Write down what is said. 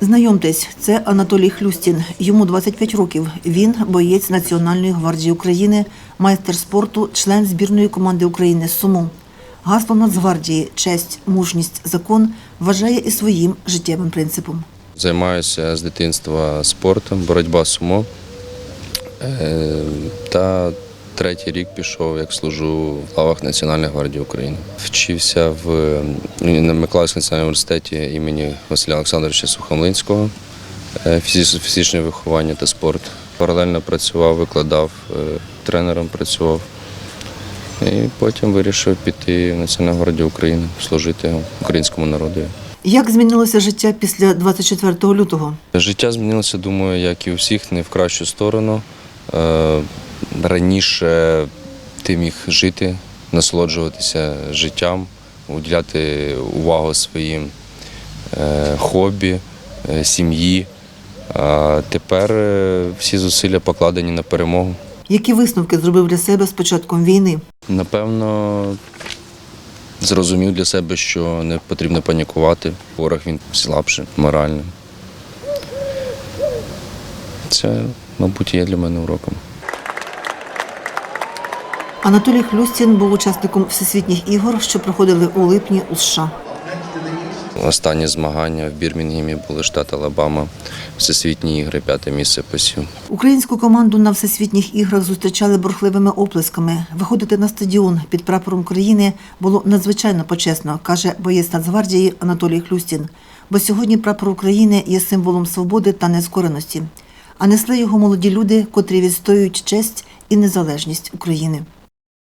Знайомтесь, це Анатолій Хлюстін. Йому 25 років. Він боєць Національної гвардії України, майстер спорту, член збірної команди України Суму. Гасло Нацгвардії честь, мужність, закон вважає і своїм життєвим принципом. Займаюся з дитинства спортом, боротьба сумо. Е, Та третій рік пішов, як служу в лавах Національної гвардії України. Вчився в е, на Миколаївському національному університеті імені Василя Олександровича Сухомлинського, е, фізичне виховання та спорт. Паралельно працював, викладав, е, тренером працював. І потім вирішив піти в Національну гвардію України, служити українському народу. Як змінилося життя після 24 лютого? Життя змінилося, думаю, як і у всіх, не в кращу сторону. Раніше ти міг жити, насолоджуватися життям, уділяти увагу своїм е, хобі, е, сім'ї. А тепер е, всі зусилля покладені на перемогу. Які висновки зробив для себе з початком війни? Напевно, зрозумів для себе, що не потрібно панікувати. Ворог він слабший морально. Це, мабуть, є для мене уроком. Анатолій Хлюстін був учасником всесвітніх ігор, що проходили у липні у США. Останні змагання в Бірмінгемі були штат Алабама, всесвітні ігри, п'яте місце посів. Українську команду на всесвітніх іграх зустрічали бурхливими оплесками. Виходити на стадіон під прапором країни було надзвичайно почесно, каже боєць Нацгвардії Анатолій Хлюстін. Бо сьогодні прапор України є символом свободи та нескореності. А несли його молоді люди, котрі відстоюють честь і незалежність України.